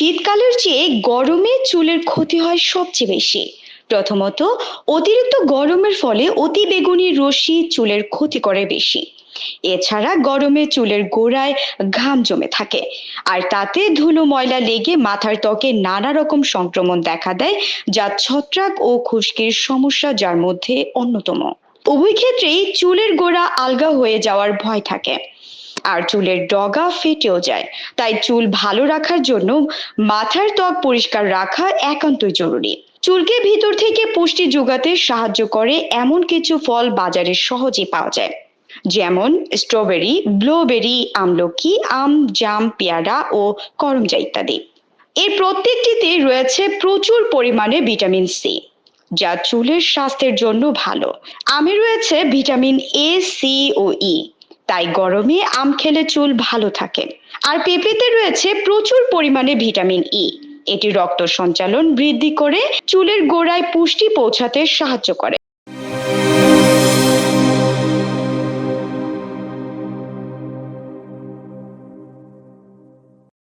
শীতকালের চেয়ে গরমে চুলের ক্ষতি হয় সবচেয়ে বেশি। প্রথমত, অতিরিক্ত গরমের ফলে অতি বেগুনি রশ্মি চুলের ক্ষতি করে বেশি। এছাড়া গরমে চুলের গোড়ায় ঘাম জমে থাকে। আর তাতে ধুলো, ময়লা লেগে মাথার ত্বকে নানা রকম সংক্রমণ দেখা দেয়, যা ছত্রাক ও খুশকির সমস্যা যার মধ্যে অন্যতম। উভয় ক্ষেত্রেই চুলের গোড়া আলগা হয়ে যাওয়ার ভয় থাকে। আর চুলের ডগা ফেটেও যায়। তাই চুল ভালো রাখার জন্য মাথার ত্বক পরিষ্কার রাখা একান্তই জরুরি। চুলকে ভিতর থেকে পুষ্টি যোগাতে সাহায্য করে এমন কিছু ফল বাজারে সহজে পাওয়া যায়। যেমন স্ট্রবেরি, ব্লুবেরি, আমলকি, আম, জাম, পেয়ারা ও করমজা ইত্যাদি। এর প্রত্যেকটিতে রয়েছে প্রচুর পরিমাণে ভিটামিন সি, যা চুলের স্বাস্থ্যের জন্য ভালো। আমে রয়েছে ভিটামিন এ, সি ও ই। তাই গরমে আম খেলে চুল ভালো থাকে। আর পেঁপেতে রয়েছে প্রচুর পরিমাণে ভিটামিন ই এটি রক্ত সঞ্চালন বৃদ্ধি করে, চুলের গোড়ায় পুষ্টি পৌঁছাতে সাহায্য করে।